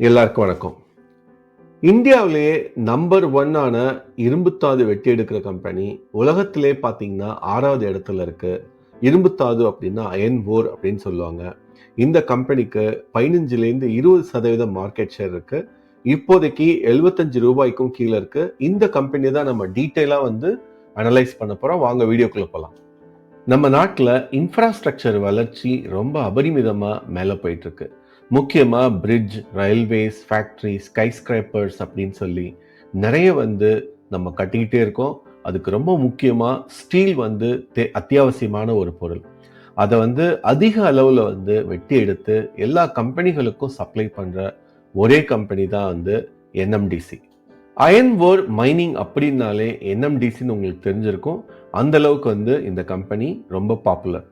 எல்லாருக்கும் வணக்கம். இந்தியாவிலேயே நம்பர் ஒன்னான இரும்புத்தாது வெட்டி எடுக்கிற கம்பெனி உலகத்திலே பார்த்தீங்கன்னா ஆறாவது இடத்துல இருக்கு. இரும்புத்தாது அப்படின்னா அயன் ஓர் அப்படின்னு சொல்லுவாங்க. இந்த கம்பெனிக்கு பதினஞ்சுலேருந்து இருபது சதவீதம் மார்க்கெட் ஷேர் இருக்கு. இப்போதைக்கு எழுபத்தஞ்சு ரூபாய்க்கும் கீழே இருக்கு. இந்த கம்பெனி தான் நம்ம டீட்டெயிலாக வந்து அனலைஸ் பண்ண போகிறோம் வாங்க வீடியோக்குள்ளே போகலாம் நம்ம நாட்டில் இன்ஃப்ராஸ்ட்ரக்சர் வளர்ச்சி ரொம்ப அபரிமிதமாக மேலே போயிட்டுருக்கு முக்கியமாக பிரிட்ஜ் ரயில்வேஸ் ஃபேக்ட்ரி ஸ்கைஸ்கிரைப்பர்ஸ் அப்படின்னு சொல்லி நிறைய வந்து நம்ம கட்டிக்கிட்டே இருக்கோம். அதுக்கு ரொம்ப முக்கியமாக ஸ்டீல் வந்து தே அத்தியாவசியமான ஒரு பொருள். அதை வந்து அதிக அளவில் வந்து வெட்டி எடுத்து எல்லா கம்பெனிகளுக்கும் சப்ளை பண்ணுற ஒரே கம்பெனி தான் வந்து என்எம்டிசி அயன் ஓர் மைனிங் அப்படின்னாலே என்எம்டிசின்னு உங்களுக்கு தெரிஞ்சிருக்கும். அந்த அளவுக்கு வந்து இந்த கம்பெனி ரொம்ப பாப்புலர்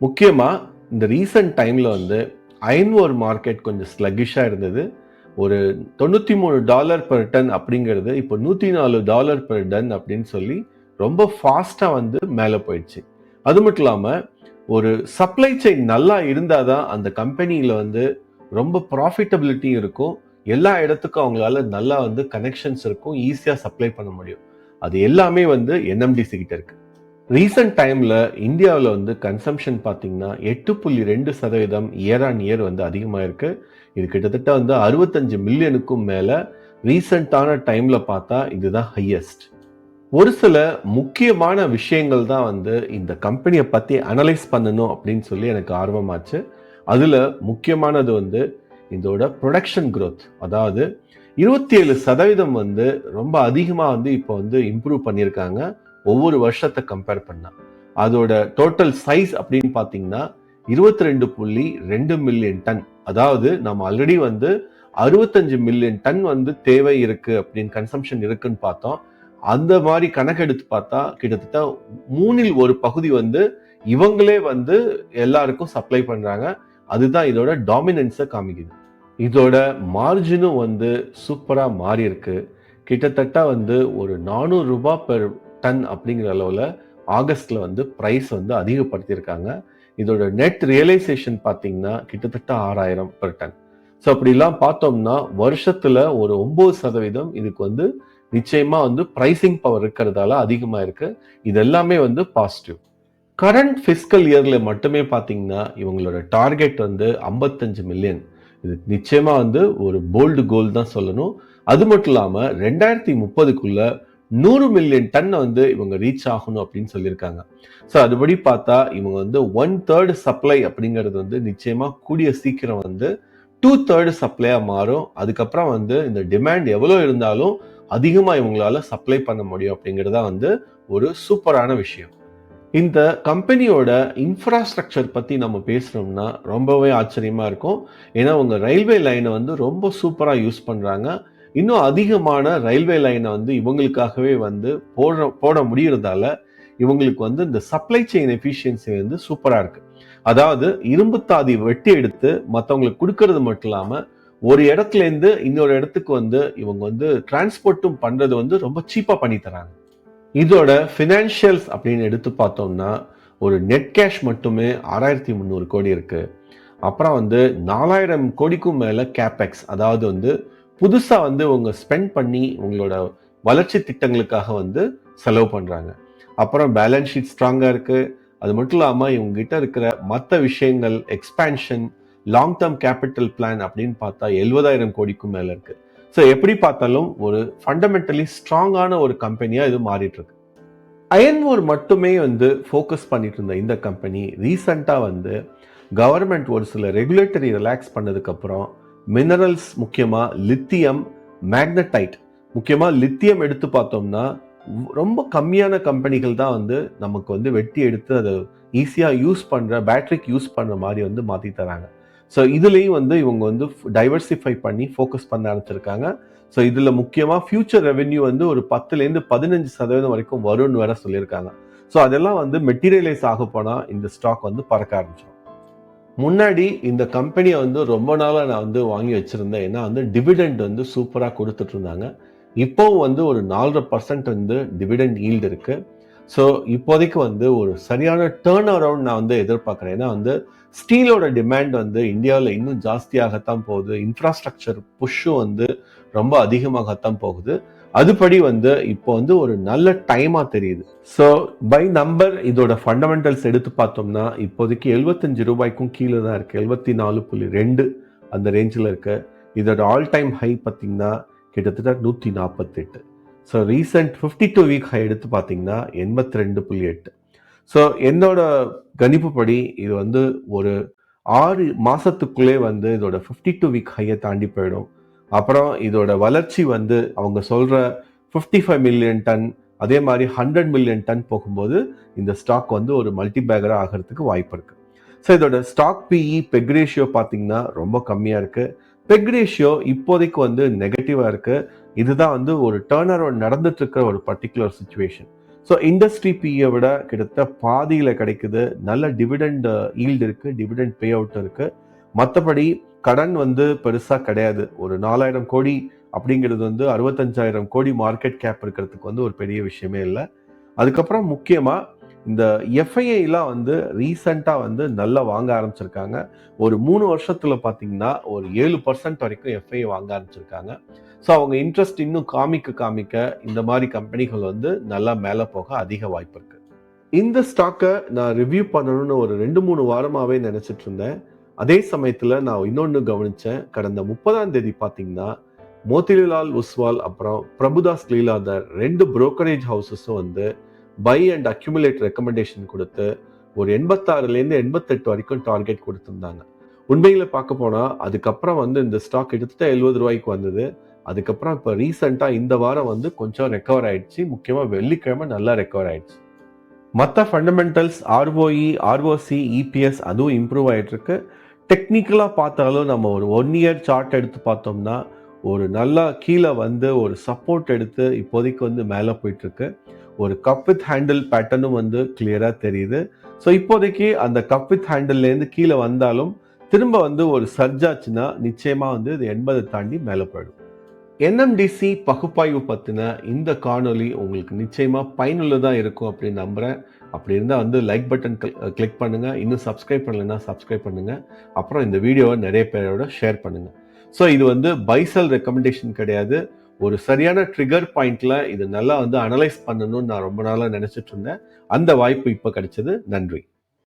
முக்கியமாக இந்த ரீசன்ட் டைமில் வந்து அயன் ஓர் மார்க்கெட் கொஞ்சம் ஸ்லக்கிஷாக இருந்தது. ஒரு தொண்ணூற்றி மூணு டாலர் பர் டன் அப்படிங்கிறது இப்போ நூற்றி நாலு டாலர் பர் டன் அப்படின்னு சொல்லி ரொம்ப ஃபாஸ்ட்டாக வந்து மேலே போயிடுச்சு. அது மட்டும் இல்லாமல் ஒரு சப்ளை செயின் நல்லா இருந்தால் தான் அந்த கம்பெனியில் வந்து ரொம்ப ப்ராஃபிட்டபிலிட்டியும் இருக்கும். எல்லா இடத்துக்கும் அவங்களால நல்லா வந்து கனெக்ஷன்ஸ் இருக்கும் ஈஸியாக சப்ளை பண்ண முடியும். அது எல்லாமே வந்து என்எம்டிசி கிட்ட இருக்குது ரீசன்ட் டைமில் இந்தியாவில் வந்து கன்சம்ஷன் பார்த்திங்கன்னா எட்டு புள்ளி ரெண்டு சதவீதம் இயர் ஆன் இயர் வந்து அதிகமாக இருக்குது இது கிட்டத்தட்ட வந்து அறுபத்தஞ்சு மில்லியனுக்கும் மேலே ரீசண்டான டைமில் பார்த்தா இதுதான் ஹையஸ்ட் ஒரு சில முக்கியமான விஷயங்கள் தான் வந்து இந்த கம்பெனியை பற்றி அனலைஸ் பண்ணணும் அப்படின்னு சொல்லி எனக்கு ஆர்வமாச்சு. அதில் முக்கியமானது வந்து இதோட ப்ரொடக்ஷன் க்ரோத் அதாவது இருபத்தி ஏழு சதவீதம் வந்து ரொம்ப அதிகமாக வந்து இப்போ வந்து இம்ப்ரூவ் பண்ணியிருக்காங்க. ஒவ்வொரு வருஷத்தை கம்பேர் பண்ணா. அதோட டோட்டல் சைஸ் அப்படின்னு பார்த்தீங்கன்னா இருபத்தி ரெண்டு புள்ளி ரெண்டு மில்லியன் டன் அதாவது நம்ம ஆல்ரெடி வந்து அறுபத்தஞ்சு மில்லியன் டன் வந்து தேவை இருக்கு அப்படின்னு கன்சம்ஷன் இருக்குன்னு பார்த்தோம். அந்த மாதிரி கணக்கெடுத்து பார்த்தா கிட்டத்தட்ட மூணில் ஒரு பகுதி வந்து இவங்களே வந்து எல்லாருக்கும் சப்ளை பண்றாங்க. அதுதான் இதோட டாமினன்ஸை காமிக்குது. இதோட மார்ஜினும் வந்து சூப்பராக மாறி இருக்கு கிட்டத்தட்ட வந்து ஒரு நானூறு ரூபாய் பெர் டன் அப்படிங்கிற அளவில் ஆகஸ்ட்ல வந்து ப்ரைஸ் வந்து அதிகப்படுத்தியிருக்காங்க. இதோட நெட் ரியலைசேஷன் பார்த்தீங்கன்னா கிட்டத்தட்ட ஆறாயிரம் பெர் டன் ஸோ அப்படிலாம் பார்த்தோம்னா வருஷத்துல ஒரு ஒன்பது சதவீதம் இதுக்கு வந்து நிச்சயமா வந்து ப்ரைசிங் பவர் இருக்கிறதால அதிகமாக இருக்கு. இது எல்லாமே வந்து பாசிட்டிவ் கரண்ட் ஃபிஸ்கல் இயர்ல மட்டுமே பார்த்தீங்கன்னா இவங்களோட டார்கெட் வந்து ஐம்பத்தஞ்சு மில்லியன் இது நிச்சயமா வந்து ஒரு போல்டு கோல் தான் சொல்லணும். அது மட்டும் இல்லாமல் ரெண்டாயிரத்தி முப்பதுக்குள்ள நூறு மில்லியன் டன்னை வந்து இவங்க ரீச் ஆகணும் அப்படின்னு சொல்லியிருக்காங்க. ஸோ அதுபடி பார்த்தா இவங்க வந்து ஒன் தேர்ட் சப்ளை அப்படிங்கிறது வந்து நிச்சயமாக கூடிய சீக்கிரம் வந்து டூ தேர்ட் சப்ளையாக மாறும். அதுக்கப்புறம் வந்து இந்த டிமாண்ட் எவ்வளோ இருந்தாலும் அதிகமாக இவங்களால சப்ளை பண்ண முடியும் அப்படிங்கிறது தான் வந்து ஒரு சூப்பரான விஷயம். இந்த கம்பெனியோட இன்ஃப்ராஸ்ட்ரக்சர் பற்றி நம்ம பேசுகிறோம்னா ரொம்பவே ஆச்சரியமாக இருக்கும். ஏன்னா அவங்க ரயில்வே லைனை வந்து ரொம்ப சூப்பராக யூஸ் பண்ணுறாங்க இன்னும் அதிகமான ரயில்வே லைனை வந்து இவங்களுக்காகவே வந்து போட போட முடியறதால இவங்களுக்கு வந்து இந்த சப்ளை செயின் எஃபிஷியன்சி வந்து சூப்பராக இருக்கு. அதாவது இரும்புத்தாதி வெட்டி எடுத்து மற்றவங்களுக்கு கொடுக்கறது மட்டும் இல்லாமல் ஒரு இடத்துல இருந்து இன்னொரு இடத்துக்கு வந்து இவங்க வந்து டிரான்ஸ்போர்ட்டும் பண்ணுறது வந்து ரொம்ப சீப்பாக பண்ணி தராங்க. இதோட ஃபினான்ஷியல்ஸ் அப்படின்னு எடுத்து பார்த்தோம்னா ஒரு நெட் கேஷ் மட்டுமே ஆறாயிரத்தி முந்நூறு கோடி இருக்குது அப்புறம் வந்து நாலாயிரம் கோடிக்கும் மேலே கேபெக்ஸ் அதாவது வந்து புதுசாக வந்து அவங்க ஸ்பெண்ட் பண்ணி உங்களோட வளர்ச்சி திட்டங்களுக்காக வந்து செலவு பண்ணுறாங்க அப்புறம் பேலன்ஸ் ஷீட் ஸ்ட்ராங்காக இருக்குது அது மட்டும் இல்லாமல் இவங்ககிட்ட இருக்கிற மற்ற விஷயங்கள் expansion long term capital plan அப்படின்னு பார்த்தா எழுபதாயிரம் கோடிக்கும் மேலே இருக்குது ஸோ எப்படி பார்த்தாலும் ஒரு ஃபண்டமெண்டலி ஸ்ட்ராங்கான ஒரு கம்பெனியாக இது மாறிட்டுருக்கு அயன்வோர் மட்டுமே வந்து ஃபோக்கஸ் பண்ணிட்டு இருந்த இந்த கம்பெனி ரீசண்டாக வந்து கவர்மெண்ட் ஒரு சில ரெகுலேட்டரி ரிலாக்ஸ் பண்ணதுக்கப்புறம் மினரல்ஸ் முக்கியமாக லித்தியம் மேக்னடைட் முக்கியமாக லித்தியம் எடுத்து பார்த்தோம்னா ரொம்ப கம்மியான கம்பெனிகள் தான் வந்து நமக்கு வந்து வெட்டி எடுத்து அதை ஈஸியாக யூஸ் பண்ணுற பேட்ரிக் யூஸ் பண்ணுற மாதிரி வந்து மாற்றி தராங்க. ஸோ இதுலேயும் வந்து இவங்க வந்து டைவர்சிஃபை பண்ணி ஃபோக்கஸ் பண்ண ஆரம்பிச்சிருக்காங்க. ஸோ இதில் முக்கியமாக ஃபியூச்சர் ரெவென்யூ வந்து ஒரு பத்துலேருந்து பதினஞ்சு சதவீதம் வரைக்கும் வரும்னு வேற சொல்லியிருக்காங்க. ஸோ அதெல்லாம் வந்து மெட்டீரியலைஸ் ஆக போனால் இந்த ஸ்டாக் வந்து பறக்க ஆரம்பிச்சிடும் முன்னாடி இந்த கம்பெனியை வந்து ரொம்ப நாளாக நான் வந்து வாங்கி வச்சுருந்தேன். ஏன்னா வந்து டிவிடெண்ட் வந்து சூப்பராக கொடுத்துட்ருந்தாங்க இப்போவும் வந்து ஒரு நாலரை பர்சன்ட் வந்து டிவிடெண்ட் ஈல்டு இருக்குது ஸோ இப்போதைக்கு வந்து ஒரு சரியான டேர்ன் அரவுண்ட் நான் வந்து எதிர்பார்க்குறேன். ஏன்னா வந்து ஸ்டீலோட டிமாண்ட் வந்து இந்தியாவில் இன்னும் ஜாஸ்தியாகத்தான் போகுது. இன்ஃப்ராஸ்ட்ரக்சர் புஷ்ஷும் வந்து ரொம்ப அதிகமாகத்தான் போகுது. அதுபடி வந்து இப்போ வந்து ஒரு நல்ல டைமாக தெரியுது. ஸோ பை நம்பர் இதோட ஃபண்டமெண்டல்ஸ் எடுத்து பார்த்தோம்னா இப்போதைக்கு எழுபத்தஞ்சு ரூபாய்க்கும் கீழே தான் இருக்குது எழுபத்தி நாலு புள்ளி ரெண்டு அந்த ரேஞ்சில் இருக்குது இதோட ஆல் டைம் ஹை பார்த்தீங்கன்னா கிட்டத்தட்ட நூற்றி நாற்பத்தெட்டு so recent fifty two week high எடுத்து பார்த்தீங்கன்னா எண்பத்தி ரெண்டு புள்ளி எட்டு. ஸோ என்னோட கணிப்புப்படி இது வந்து ஒரு ஆறு மாதத்துக்குள்ளே வந்து இதோட ஃபிஃப்டி டூ வீக் ஹையை தாண்டி போயிடும். அப்புறம் இதோட வளர்ச்சி வந்து அவங்க சொல்கிற ஃபிஃப்டி ஃபைவ் மில்லியன் டன் அதே மாதிரி ஹண்ட்ரட் மில்லியன் டன் போகும்போது இந்த ஸ்டாக் வந்து ஒரு மல்டி ஆகிறதுக்கு வாய்ப்பு இருக்குது ஸோ இதோட ஸ்டாக் பிஇ பெக் ரேஷியோ பார்த்தீங்கன்னா ரொம்ப கம்மியாக இருக்குது பெக் ரேஷியோ இப்போதைக்கு வந்து நெகட்டிவாக இருக்கு. இதுதான் வந்து ஒரு டேர்ன் அரவுண்ட் நடந்துட்டு இருக்கிற ஒரு பர்டிகுலர் சுச்சுவேஷன் ஸோ இண்டஸ்ட்ரி பியை விட கிட்டத்தட்ட பாதியில் கிடைக்குது. நல்ல டிவிடெண்ட் ஈல்டு இருக்கு டிவிடெண்ட் பே அவுட் இருக்கு. மற்றபடி கடன் வந்து பெருசாக கிடையாது. ஒரு நாலாயிரம் கோடி அப்படிங்கிறது வந்து அறுபத்தஞ்சாயிரம் கோடி மார்க்கெட் கேப் இருக்கிறதுக்கு வந்து ஒரு பெரிய விஷயமே இல்லை. அதுக்கப்புறம் முக்கியமாக இந்த எஃப்ஐஐலாம் வந்து ரீசண்டா வந்து நல்லா வாங்க ஆரம்பிச்சிருக்காங்க. ஒரு மூணு வருஷத்தில் பார்த்தீங்கன்னா ஒரு ஏழு பர்சன்ட் வரைக்கும் எஃப்ஐ வாங்க ஆரம்பிச்சிருக்காங்க. ஸோ அவங்க இன்ட்ரெஸ்ட் இன்னும் காமிக்க காமிக்க இந்த மாதிரி கம்பெனிகள் வந்து நல்லா மேலே போக அதிக வாய்ப்பு இருக்குது இந்த ஸ்டாக்கை நான் ரிவ்யூ பண்ணணும்னு ஒரு ரெண்டு மூணு வாரமாகவே நினச்சிட்டு இருந்தேன். அதே சமயத்தில் நான் இன்னொன்று கவனித்தேன் கடந்த முப்பதாம் தேதி பார்த்தீங்கன்னா மோதிலால் உஸ்வால் அப்புறம் பிரபுதாஸ் லீலாதர் ரெண்டு புரோக்கரேஜ் ஹவுசஸும் வந்து பை அண்ட் அக்யூமுலேட் ரெக்கமெண்டேஷன் கொடுத்து ஒரு எண்பத்தாறுலேருந்து எண்பத்தெட்டு வரைக்கும் டார்கெட் கொடுத்துருந்தாங்க. உண்மையில் பார்க்க போனால் அதுக்கப்புறம் வந்து இந்த ஸ்டாக் கிட்டத்தட்ட எழுபது ரூபாய்க்கு வந்தது. அதுக்கப்புறம் இப்போ ரீசெண்டாக இந்த வாரம் வந்து கொஞ்சம் ரெக்கவர் ஆயிடுச்சு. முக்கியமாக வெள்ளிக்கிழமை நல்லா ரெக்கவர் ஆயிடுச்சு. மற்ற ஃபண்டமெண்டல்ஸ் ஆர்ஓஇ ஆர்ஓசி இபிஎஸ் அதுவும் இம்ப்ரூவ் ஆகிட்டுருக்கு டெக்னிக்கலாக பார்த்தாலும் நம்ம ஒரு ஒன் இயர் சார்ட் எடுத்து பார்த்தோம்னா ஒரு நல்லா கீழே வந்து ஒரு சப்போர்ட் எடுத்து இப்போதைக்கு வந்து மேலே போயிட்டுருக்கு. ஒரு கப் வித் ஹேண்டில் பேட்டர்னும் வந்து கிளியராக தெரியுது. ஸோ இப்போதைக்கு அந்த கப் வித் ஹேண்டில்லேருந்து கீழே வந்தாலும் திரும்ப வந்து ஒரு சர்ஜாச்சுன்னா நிச்சயமாக வந்து இது எண்பதை தாண்டி மேலே போயிடும். என்எம்டிசி பகுப்பாய்வு பற்றின இந்த காணொலி உங்களுக்கு நிச்சயமாக பயனுள்ளதாக இருக்கும் அப்படின்னு நம்புகிறேன் அப்படி இருந்தால் வந்து லைக் பட்டன் கிளிக் பண்ணுங்க. இன்னும் சப்ஸ்கிரைப் பண்ணலைன்னா சப்ஸ்கிரைப் பண்ணுங்கள் அப்புறம் இந்த வீடியோவை நிறைய பேரோட ஷேர் பண்ணுங்கள் ஸோ இது வந்து பைசல் ரெக்கமெண்டேஷன் கிடையாது. ஒரு சரியான ட்ரிகர் பாயிண்ட்ல இது நல்லா வந்து அனலைஸ் பண்ணணும்னு நான் ரொம்ப நாளாக நினைச்சிட்டு இருந்தேன். அந்த வாய்ப்பு இப்போ கிடைச்சது. நன்றி.